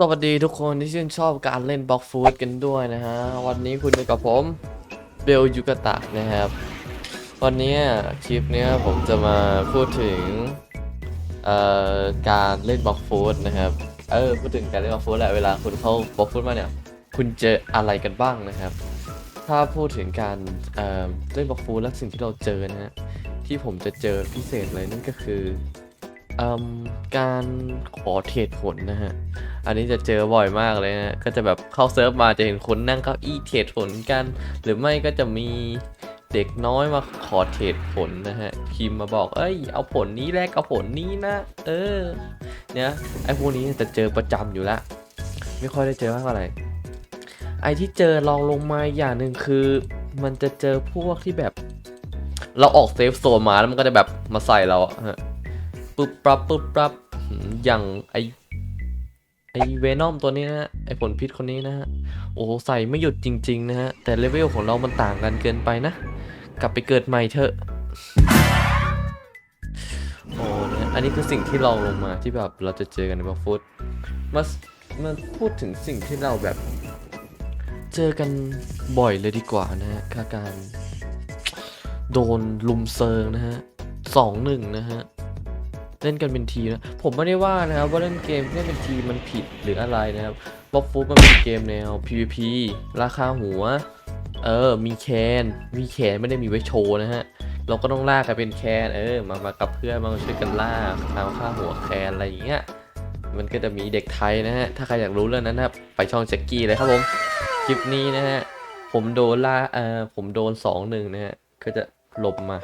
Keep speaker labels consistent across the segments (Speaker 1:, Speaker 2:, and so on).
Speaker 1: สวัสดีทุกคนที่ชื่นชอบการเล่นบล็อกฟูดกันด้วยนะฮะ วันนี้คุณอยู่กับผม เบลยูกะตะนะครับ วันนี้คลิปนี้ผมจะมาพูดถึงการเล่นบล็อกฟูดนะครับ เออพูดถึงการเล่นบล็อกฟูดแหละเวลาคุณเข้าบล็อกฟูดมาเนี่ย คุณเจออะไรกันบ้างนะครับ ถ้าพูดถึงการเเล่นบล็อกฟูดและสิ่งที่เราเจอนะฮะที่ผมจะเจอพิเศษเลยนั่นก็คือ เอ่มการขอเทรดผลนะฮะ อันนี้จะเจอบ่อยมากเลยนะ ก็จะแบบเข้าเซิร์ฟมาจะเห็นคนนั่งเก้าอี้เทรดผลกัน หรือไม่ก็จะมีเด็กน้อยมาขอเทรดผลนะฮะ พิมพ์มาบอก เอ้ย เอาผลนี้แลกเอาผลนี้นะ เออ เนี่ยไอ้พวกนี้จะเจอประจำอยู่ล้วไม่ค่อยได้เจอมากอะไร ไอ้ที่เจอลองลงมาอย่างหนึ่งคือ มันจะเจอพวกที่แบบ เราออกเซฟโซนมาแล้วมันก็จะแบบมาใส่เราอะฮะ ปุ๊บปั๊บปุ๊บปั๊บอย่างไอไอเวนอมตัวนี้นะฮะไอผลพิษคนนี้นะฮะโอ้ใส่ไม่หยุดจริง ๆ นะฮะ แต่เลเวลของเรามันต่างกันเกินไปนะ กลับไปเกิดใหม่เถอะโอ้นะอันนี้คือสิ่งที่ลองลงมาที่แบบเราจะเจอกันในบัฟฟุตมามาพูดถึงสิ่งที่เราแบบ เจอกันบ่อยเลยดีกว่านะฮะการ โดนลุมเซิงนะฮะสองหนึ่งนะฮะ เล่นกันเป็นทีมนะ ผมไม่ได้ว่านะครับว่าเล่นเกมเล่นเป็นทีมมันผิดหรืออะไรนะครับบ็อกฟูดมันเป็นเกมแนว PVP ราคาหัว เออ มีแคน มีแคนไม่ได้มีไว้โชว์นะฮะ เราก็ต้องล่ากันเป็นแคน เออ มามากับเพื่อนมาช่วยกันล่าตามค่าหัวแคนอะไรอย่างเงี้ย มันก็จะมีเด็กไทยนะฮะ ถ้าใครอยากรู้เรื่องนั้นนะครับไปช่องแจ็กกี้เลยครับผม คลิปนี้นะฮะ ผมโดนล่า เออผมโดนสองหนึ่งนะฮะ ก็จะหลบมา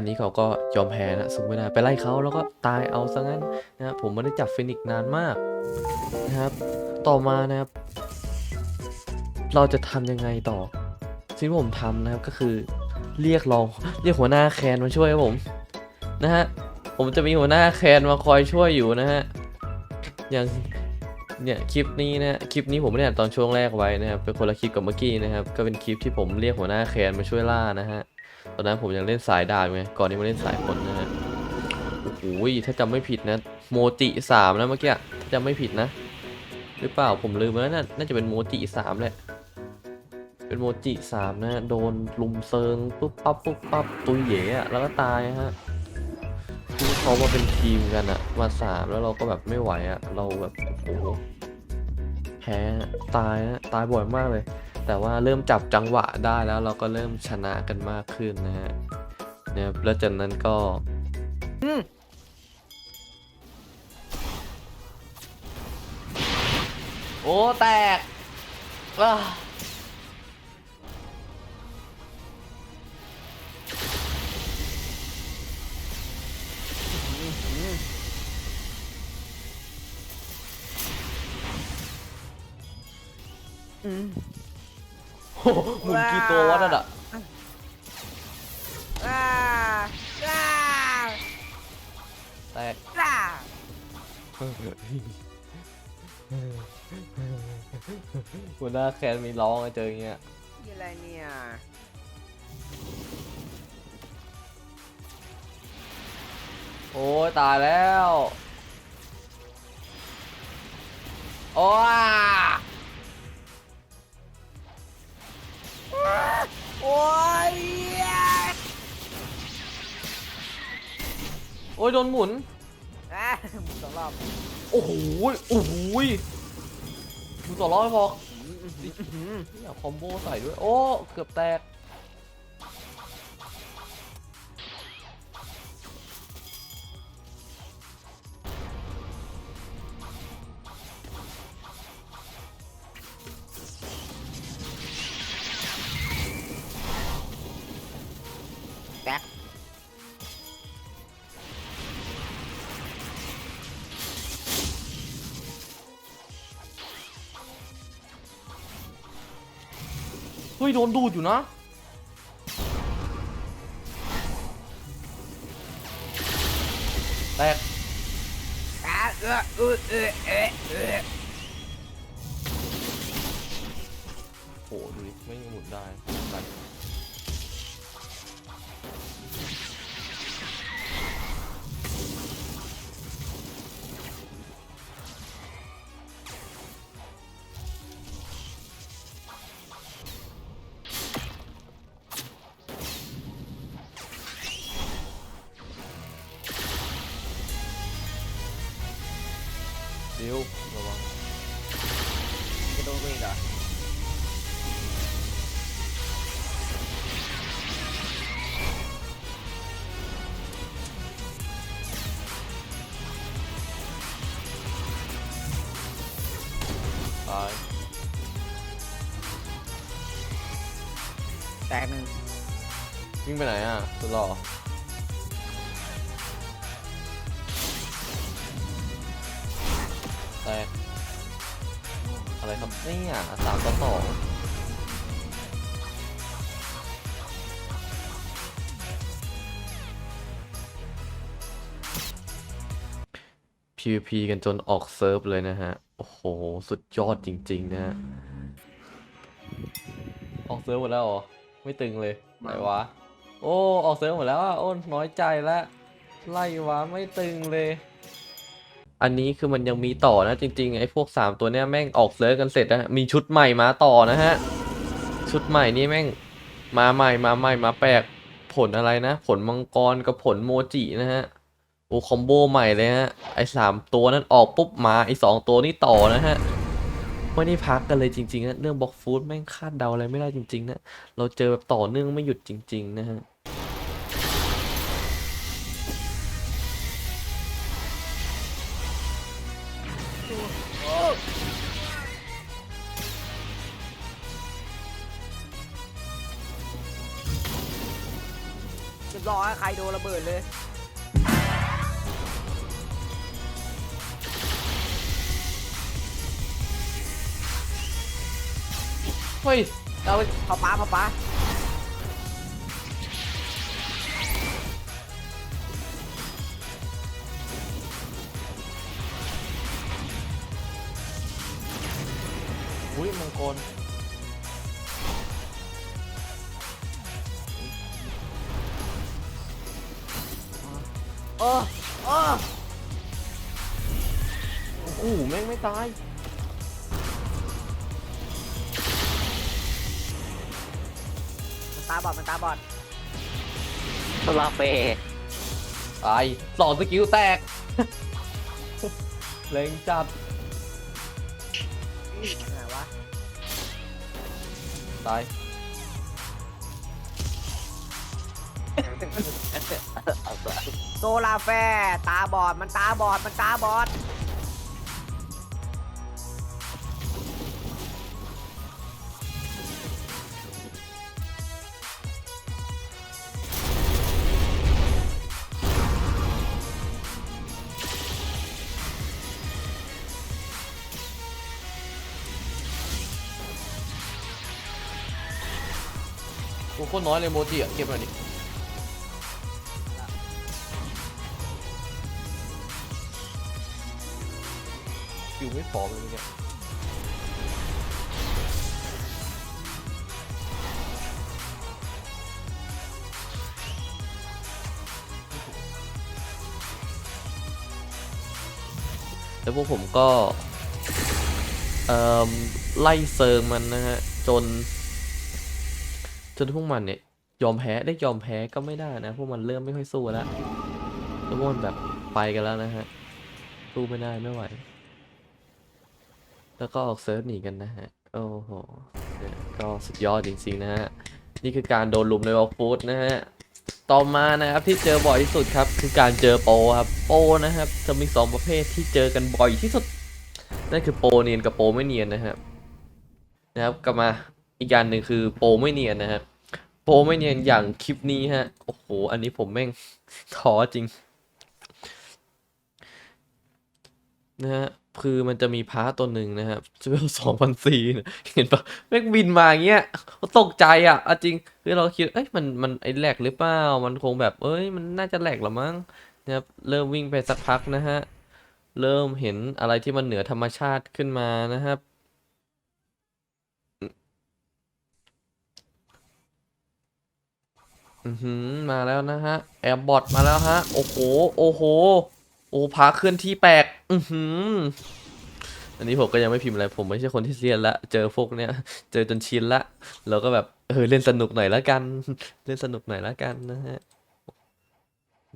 Speaker 1: อันนี้เขาก็ยอมแพ้นะสู้ไม่ได้ไปไล่เขาแล้วก็ตายเอาซะงั้นนะครับผมไม่ได้จับฟินิกซ์นานมากนะครับ ต่อมานะครับ เราจะทำยังไงต่อสิ่งที่ผมทำนะครับก็คือเรียกรองเรียกหัวหน้าแคนมาช่วยครับผมนะฮะผมจะมีหัวหน้าแคนมาคอยช่วยอยู่นะฮะอย่างเนี่ยคลิปนี้นะคลิปนี้ผมไม่ได้อัดตอนช่วงแรกไว้นะครับเป็นคนละคลิปกับเมื่อกี้นะครับ ก็เป็นคลิปที่ผมเรียกหัวหน้าแคนมาช่วยล่านะฮะ ตอนนั้นผมยังเล่นสายดาบไงก่อนที่มาเล่นสายฝนนะฮะโอ้โหถ้าจำไม่ผิดนะ โมจิสามนะเมื่อกี้ถ้าจำไม่ผิดนะ หรือเปล่าผมลืมแล้วนะน่าจะเป็นโมจิสามแหละเป็นโมจิสามนะ โดนลุมเซิงปุ๊บปั๊บปุ๊บปั๊บตุยเหย่ะแล้วก็ตายฮะคือเขามาเป็นทีมกันอะมาสามแล้วเราก็แบบไม่ไหวอะเราแบบโอ้โหแพ้ตายนะตายบ่อยมากเลย แต่ว่าเริ่มจับจังหวะได้แล้วเราก็เริ่มชนะกันมากขึ้นนะฮะเนี่ยแล้วจากนั้นก็โอ้แตกว้าโอ้โหหมุนกี่ตัววะนั่นอะ
Speaker 2: อ่าอ่า
Speaker 1: แตก
Speaker 2: อ่า
Speaker 1: หัวหน้าแคนมีร้องอะเจออย่างเงี้ย
Speaker 2: ยี่อะไรเนี่ย
Speaker 1: โอ้ยตายแล้ว โอ้ย
Speaker 2: โอ้ย
Speaker 1: โอ้ยโดนหมุน
Speaker 2: อะหมุนสองรอบ
Speaker 1: โอ้โหยโอ้โหยมึงต่อร้อยพอนี่เอาคอมโบใส่ด้วย โอ้ เกือบแตก โดนดูดอยู่นะ แตก
Speaker 2: โอ้โหดูดิ
Speaker 1: ไม่หมุนได้ ดิวระวัง
Speaker 2: จะโดนกูอีกเหรอ
Speaker 1: ตาย
Speaker 2: แตกหนึ่ง
Speaker 1: วิ่งไปไหนอะสุดหล่อ ตกอะไรครับเนี่ยสามต่อสอง PVP กันจนออกเซิร์ฟเลยนะฮะ โอ้โห สุดยอดจริง ๆ นะฮะ ออกเซิร์ฟหมดแล้วเหรอ ไม่ตึงเลยไหนวะ โอ้ ออกเซิร์ฟหมดแล้วอะ โอ้น้อยใจแล้วไล่วะ ไม่ตึงเลย อันนี้คือมันยังมีต่อนะจริงๆไอ้พวก 3 ตัวเนี้ยแม่งออกเซิร์ฟกันเสร็จนะมีชุดใหม่มาต่อนะฮะ ชุดใหม่นี่แม่งมาใหม่มาใหม่มาแปลกผลอะไรนะ ผลมังกรกับผลโมจินะฮะโอ้คอมโบใหม่เลยฮะไอ้สามตัวนั้นออกปุ๊บมาไอ้สองตัวนี้ต่อนะฮะไม่ได้พักกันเลยจริงๆนะเรื่องบล็อกฟูดแม่งคาดเดาอะไรไม่ได้จริงๆนะเราเจอแบบต่อเนื่องไม่หยุดจริง ๆ นะฮะ
Speaker 2: บร้อยใครโดนระเบิดเลย
Speaker 1: เฮ้ยเอาไป
Speaker 2: พอป้าพอป้า
Speaker 1: อุ้ยมังกร
Speaker 2: เออเออ
Speaker 1: โอ้โหแม่งไม่ตาย
Speaker 2: มันตาบอดมันตาบอด
Speaker 3: ลาเฟ่
Speaker 1: ตายสองสกิลแตก เล็งจัด
Speaker 2: ไหนวะ
Speaker 1: ตาย
Speaker 2: โซลาแฟร์ตาบอดมันตาบอดมันตาบอด
Speaker 1: โอ้โคตรน้อยเลยโมจิอะเก็บหน่อยดิ ไม่พอมเลยเมื่อกี้แล้วพวกผมก็เอ่อไล่เซิร์มันนะฮะ จน จนพวกมันเนี่ย ยอมแพ้ได้ยอมแพ้ก็ไม่ได้นะ พวกมันเริ่มไม่ค่อยสู้แล้วแล้วพวกมันแบบไปกันแล้วนะฮะ สู้ไม่ได้ไม่ไหว แล้วก็ออกเซิร์ฟหนีกันนะฮะ โอ้โห ก็สุดยอดจริงๆนะฮะ นี่คือการโดนลุมในวอลฟูดนะฮะ ต่อมานะครับที่เจอบ่อยที่สุดครับ คือการเจอโปรครับ โปนะครับจะมีสองประเภทที่เจอกันบ่อยที่สุด นั่นคือโปเนียนกับโปไม่เนียนนะครับ นะครับกลับมาอีกอย่างหนึ่งคือโปไม่เนียนนะครับโปไม่เนียนอย่างคลิปนี้ฮะ โอ้โห อันนี้ผมแม่งท้อจริง นะฮะคือมันจะมีพาร์ตตัวหนึ่งนะครับเวลสองพันสี่เห็นปะแม่งบินมาอย่างเงี้ยตกใจอะเอาจริงคือเราคิดเอ้ยมันมันไอแหลกหรือเปล่ามันคงแบบ เอ้ยมันน่าจะแหลกละมั้งนะครับเริ่มวิ่งไปสักพักนะฮะเริ่มเห็นอะไรที่มันเหนือธรรมชาติขึ้นมานะครับอือหือมาแล้วนะฮะแอร์บอทมาแล้วฮะ โอ้โห โอ้โห โอ้พาเคลื่อนที่แปลก อือหือ อันนี้ผมก็ยังไม่พิมพ์อะไร ผมไม่ใช่คนที่เซียนละ เจอพวกเนี้ย เจอจนชินละ แล้วก็แบบ เออเล่นสนุกหน่อยละกัน เล่นสนุกหน่อยละกันนะฮะ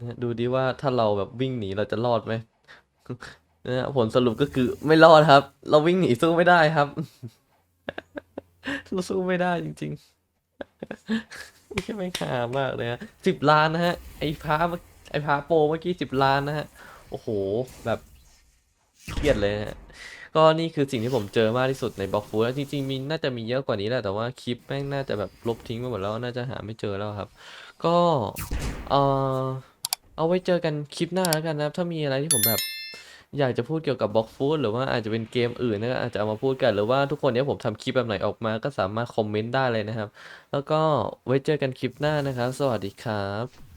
Speaker 1: นะดูดิว่าถ้าเราแบบวิ่งหนีเราจะรอดไหมนะฮะผลสรุปก็คือไม่รอดครับ เราวิ่งหนีสู้ไม่ได้ครับ เราสู้ไม่ได้จริงๆนี่ไม่ขามากเลยฮะสิบล้านนะฮะ ไอ้พาไอ้พาโปรเมื่อกี้สิบล้านนะฮะ อ้โห แบบเครียดเลยฮะก็นี่คือสิ่งที่ผมเจอมากที่สุดในบล็อกฟูดแล้วจริงๆมีน่าจะมีเยอะกว่านี้แหละแต่ว่าคลิปแม่งน่าจะแบบลบทิ้งไปหมดแล้วน่าจะหาไม่เจอแล้วครับ ก็เออเอาไว้เจอกันคลิปหน้าแล้วกันนะครับถ้ามีอะไรที่ผมแบบอยากจะพูดเกี่ยวกับบล็อกฟูดหรือว่าอาจจะเป็นเกมอื่นนะอาจจะเอามาพูดกันหรือว่าทุกคนเนี่ยผมทำคลิปแบบไหนออกมาก็สามารถคอมเมนต์ได้เลยนะครับ แล้วก็ไว้เจอกันคลิปหน้านะครับ สวัสดีครับ